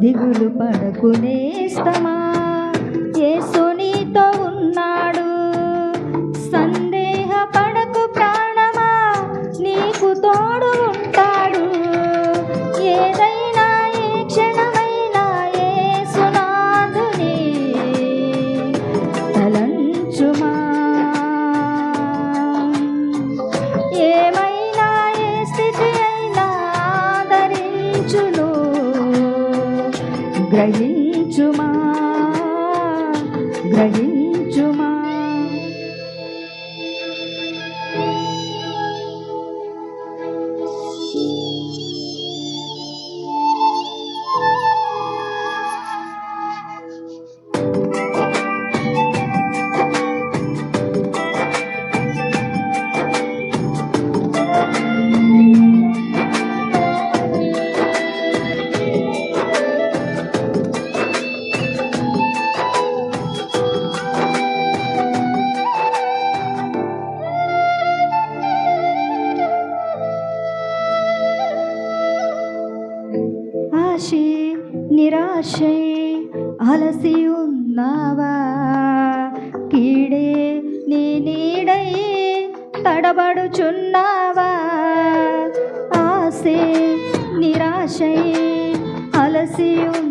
దిగులు పడకునేస్తమా గ్రహించుమా? గ్రహి నిరాశే నిరాశే అలసి ఉన్నావా? కీడే నీ నీడై తడబడుచున్నావా? ఆశే నిరాశై అలసి ఉన్నావా